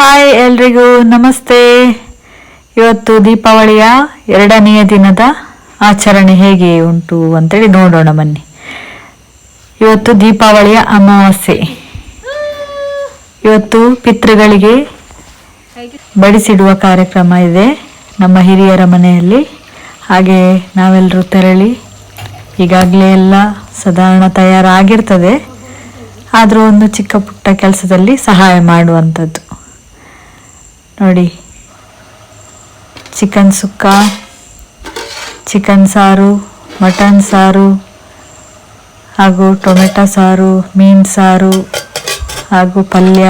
Hi ಎಲ್ರಿಗೂ, ನಮಸ್ತೆ. ಇವತ್ತು ದೀಪಾವಳಿಯ ಎರಡನೆಯ ದಿನದ ಆಚರಣೆ ಹೇಗೆ ಉಂಟು ಅಂತೇಳಿ ನೋಡೋಣ ಬನ್ನಿ. ಇವತ್ತು ದೀಪಾವಳಿಯ ಅಮಾವಾಸ್ಯೆ. ಇವತ್ತು ಪಿತೃಗಳಿಗೆ ಬಡಿಸಿಡುವ ಕಾರ್ಯಕ್ರಮ ಇದೆ ನಮ್ಮ ಹಿರಿಯರ ಮನೆಯಲ್ಲಿ. ಹಾಗೆ ನಾವೆಲ್ಲರೂ ತೆರಳಿ ಈಗಾಗಲೇ ಎಲ್ಲ ಸಾಧಾರಣ ತಯಾರಾಗಿರ್ತದೆ. ಆದರೂ ಒಂದು ಚಿಕ್ಕ ಪುಟ್ಟ ಕೆಲಸದಲ್ಲಿ ಸಹಾಯ ಮಾಡುವಂಥದ್ದು. ನೋಡಿ. ಚಿಕನ್ ಸುಕ್ಕ, ಚಿಕನ್ ಸಾರು, ಮಟನ್ ಸಾರು, ಹಾಗೂ ಟೊಮೆಟೊ ಸಾರು, ಮೀನು ಸಾರು, ಹಾಗೂ ಪಲ್ಯ,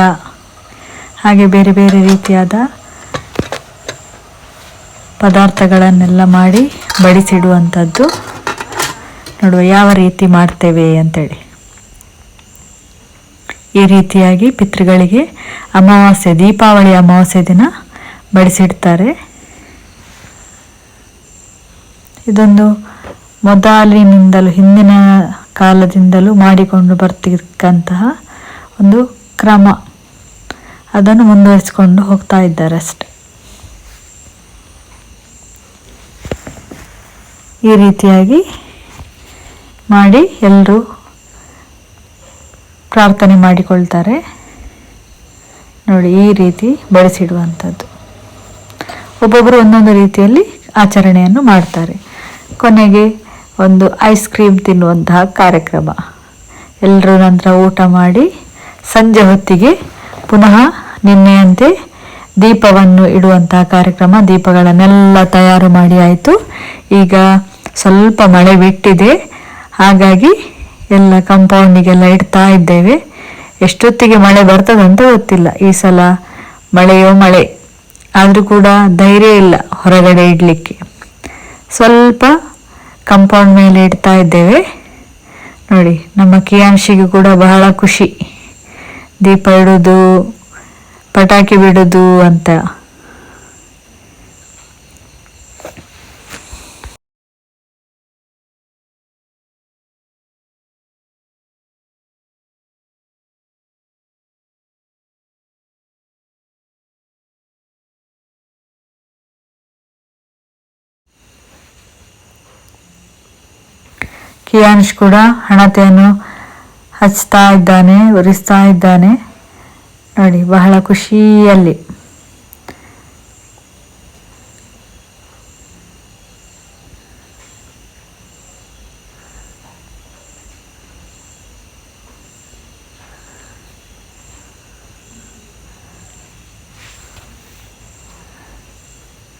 ಹಾಗೆ ಬೇರೆ ಬೇರೆ ರೀತಿಯಾದ ಪದಾರ್ಥಗಳನ್ನೆಲ್ಲ ಮಾಡಿ ಬಡಿಸಿಡುವಂಥದ್ದು. ನೋಡುವ ಯಾವ ರೀತಿ ಮಾಡ್ತೇವೆ ಅಂತೇಳಿ. ಈ ರೀತಿಯಾಗಿ ಪಿತೃಗಳಿಗೆ ಅಮಾವಾಸ್ಯೆ, ದೀಪಾವಳಿ ಅಮಾವಾಸ್ಯೆ ದಿನ ಬಡಿಸಿಡ್ತಾರೆ. ಇದೊಂದು ಮೊದಲಿನಿಂದಲೂ, ಹಿಂದಿನ ಕಾಲದಿಂದಲೂ ಮಾಡಿಕೊಂಡು ಬರ್ತಿಕ್ಕಂತಹ ಒಂದು ಕ್ರಮ. ಅದನ್ನು ಮುಂದುವರಿಸಿಕೊಂಡು ಹೋಗ್ತಾ ಇದ್ದಾರೆ ಅಷ್ಟೆ. ಈ ರೀತಿಯಾಗಿ ಮಾಡಿ ಎಲ್ಲರೂ ಪ್ರಾರ್ಥನೆ ಮಾಡಿಕೊಳ್ತಾರೆ. ನೋಡಿ, ಈ ರೀತಿ ಬಳಸಿಡುವಂಥದ್ದು. ಒಬ್ಬೊಬ್ಬರು ಒಂದೊಂದು ರೀತಿಯಲ್ಲಿ ಆಚರಣೆಯನ್ನು ಮಾಡ್ತಾರೆ. ಕೊನೆಗೆ ಒಂದು ಐಸ್ ಕ್ರೀಮ್ ತಿನ್ನುವಂತಹ ಕಾರ್ಯಕ್ರಮ. ಎಲ್ಲರೂ ನಂತರ ಊಟ ಮಾಡಿ ಸಂಜೆ ಹೊತ್ತಿಗೆ ಪುನಃ ನಿನ್ನೆಯಂತೆ ದೀಪವನ್ನು ಇಡುವಂತಹ ಕಾರ್ಯಕ್ರಮ, ದೀಪಗಳನ್ನೆಲ್ಲ ತಯಾರು ಮಾಡಿ ಆಯಿತು. ಈಗ ಸ್ವಲ್ಪ ಮಳೆ ಬಿಟ್ಟಿದೆ. ಹಾಗಾಗಿ ಎಲ್ಲ ಕಂಪೌಂಡಿಗೆಲ್ಲ ಇಡ್ತಾ ಇದ್ದೇವೆ. ಎಷ್ಟೊತ್ತಿಗೆ ಮಳೆ ಬರ್ತದಂತ ಗೊತ್ತಿಲ್ಲ. ಈ ಸಲ ಮಳೆಯೋ ಮಳೆ. ಆದರೂ ಕೂಡ ಧೈರ್ಯ ಇಲ್ಲ ಹೊರಗಡೆ ಇಡಲಿಕ್ಕೆ. ಸ್ವಲ್ಪ ಕಂಪೌಂಡ್ ಮೇಲೆ ಇಡ್ತಾ ಇದ್ದೇವೆ. ನೋಡಿ, ನಮ್ಮ ಕಿಯಾನ್ಶಿಗೆ ಕೂಡ ಬಹಳ ಖುಷಿ. ದೀಪ ಇಡೋದು, ಪಟಾಕಿ ಬಿಡೋದು ಅಂತ. ಕಿಯಾನ್ಶ್ ಕೂಡ ಹಣತೆಯನ್ನು ಹಚ್ತಾ ಇದ್ದಾನೆ ಉರಿಸ್ತಾ ಇದ್ದಾನೆ ನೋಡಿ ಬಹಳ ಖುಷಿಯಲ್ಲಿ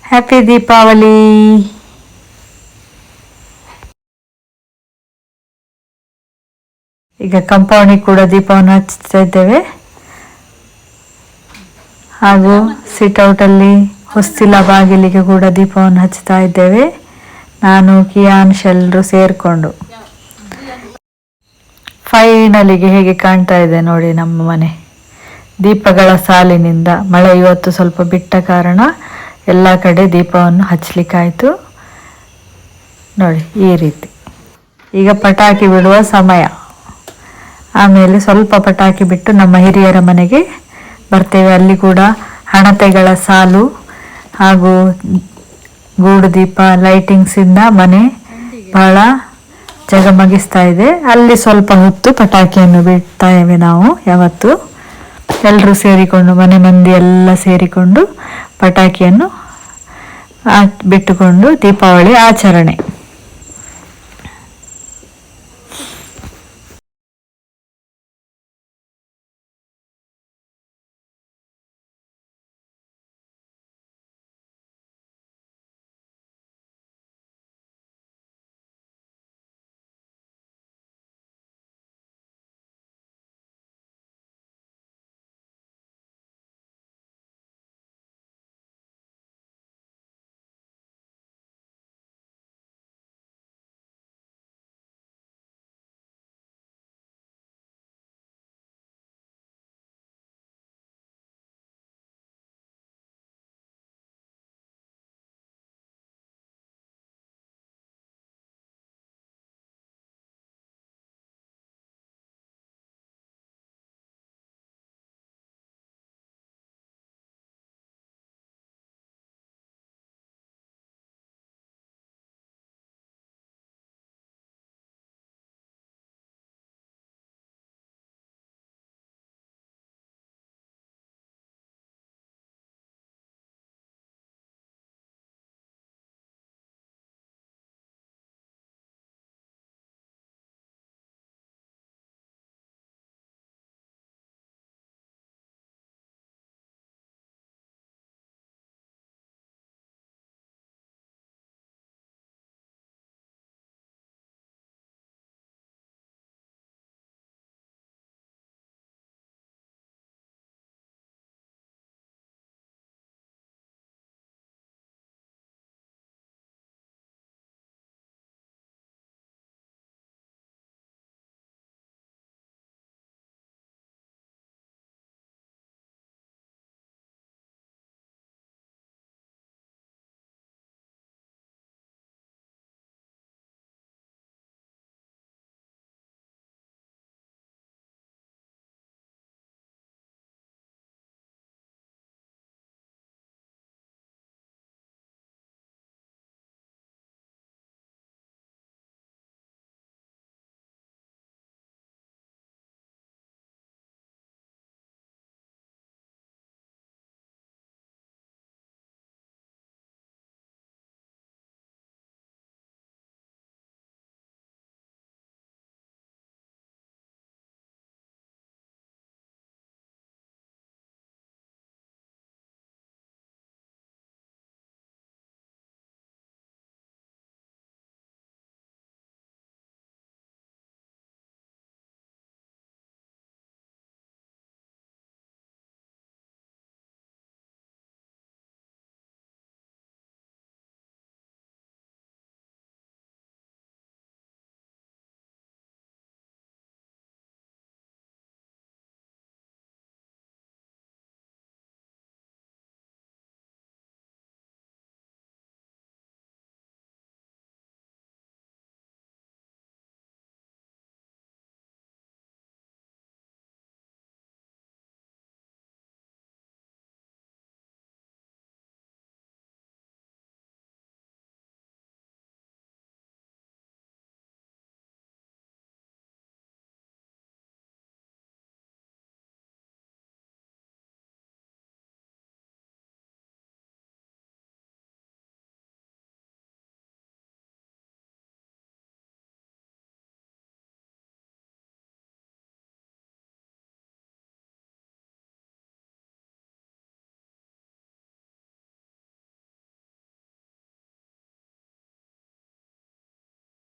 ಹ್ಯಾಪಿ ದೀಪಾವಳಿ ಈಗ ಕಂಪೌಂಡಿಗೆ ಕೂಡ ದೀಪವನ್ನು ಹಚ್ತಾ ಇದ್ದೇವೆ. ಹಾಗೂ ಸಿಟ್ಔಟಲ್ಲಿ ಹೊಸ್ತಿಲ ಬಾಗಿಲಿಗೆ ಕೂಡ ದೀಪವನ್ನು ಹಚ್ತಾ ಇದ್ದೇವೆ. ನಾನು, ಕಿಯಾನ್, ಶೆಲ್ರು ಸೇರಿಕೊಂಡು. ಫೈನಲಿಗೆ ಹೇಗೆ ಕಾಣ್ತಾ ಇದೆ ನೋಡಿ ನಮ್ಮ ಮನೆ. ದೀಪಗಳ ಸಾಲಿನಿಂದ ಮಳೆ ಇವತ್ತು ಸ್ವಲ್ಪ ಬಿಟ್ಟ ಕಾರಣ ಎಲ್ಲ ಕಡೆ ದೀಪವನ್ನು ಹಚ್ಚಲಿಕ್ಕಾಯಿತು. ನೋಡಿ, ಈ ರೀತಿ. ಈಗ ಪಟಾಕಿ ಬಿಡುವ ಸಮಯ. ಆಮೇಲೆ ಸ್ವಲ್ಪ ಪಟಾಕಿ ಬಿಟ್ಟು ನಮ್ಮ ಹಿರಿಯರ ಮನೆಗೆ ಬರ್ತೇವೆ. ಅಲ್ಲಿ ಕೂಡ ಹಣತೆಗಳ ಸಾಲು ಹಾಗೂ ಗೂಡು ದೀಪ ಲೈಟಿಂಗ್ಸಿಂದ ಮನೆ ಬಹಳ ಜಗಮಗಿಸ್ತಾ ಇದೆ. ಅಲ್ಲಿ ಸ್ವಲ್ಪ ಹೊತ್ತು ಪಟಾಕಿಯನ್ನು ಬಿಡ್ತಾಯಿವೆ ನಾವು ಯಾವತ್ತು. ಎಲ್ಲರೂ ಸೇರಿಕೊಂಡು, ಮನೆ ಮಂದಿ ಎಲ್ಲ ಸೇರಿಕೊಂಡು ಪಟಾಕಿಯನ್ನು ಬಿಟ್ಟುಕೊಂಡು ದೀಪಾವಳಿ ಆಚರಣೆ.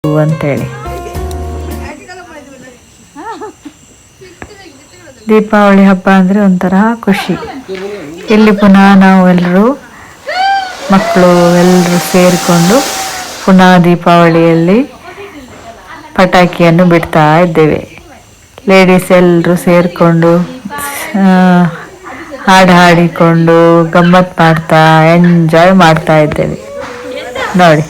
ಅಂತೇಳಿ. ದೀಪಾವಳಿ ಹಬ್ಬ ಅಂದರೆ ಒಂಥರ ಖುಷಿ. ಇಲ್ಲಿ ಪುನಃ ನಾವು ಎಲ್ಲರೂ ಮಕ್ಕಳು ಎಲ್ಲರೂ ಸೇರಿಕೊಂಡು ಪುನಃ ದೀಪಾವಳಿಯಲ್ಲಿ ಪಟಾಕಿಯನ್ನು ಬಿಡ್ತಾ ಇದ್ದೇವೆ. ಲೇಡೀಸ್ ಎಲ್ಲರೂ ಸೇರಿಕೊಂಡು ಹಾಡು ಹಾಡಿಕೊಂಡು ಗಮ್ಮತ್ತು ಮಾಡ್ತಾ ಎಂಜಾಯ್ ಮಾಡ್ತಾ ಇದ್ದೇವೆ. ನೋಡಿ.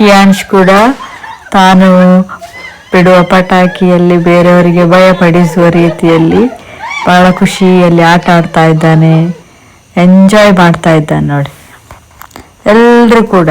ಕಿಯಾನ್ಶ್ ಕೂಡ ತಾನು ಬಿಡುವ ಪಟಾಕಿಯಲ್ಲಿ ಬೇರೆಯವರಿಗೆ ಭಯಪಡಿಸುವ ರೀತಿಯಲ್ಲಿ ಬಹಳ ಖುಷಿಯಲ್ಲಿ ಆಟ ಆಡ್ತಾ ಇದ್ದಾನೆ ಎಂಜಾಯ್ ಮಾಡ್ತಾ ಇದ್ದಾನೆ ನೋಡಿ. ಎಲ್ಲರೂ ಕೂಡ.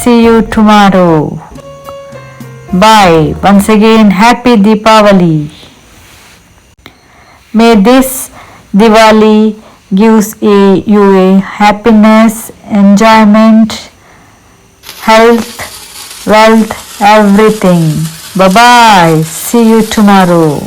See you tomorrow. Bye. Once again, happy Deepavali. May this Diwali gives a, you a happiness, enjoyment, health, wealth, everything. Bye bye. See you tomorrow.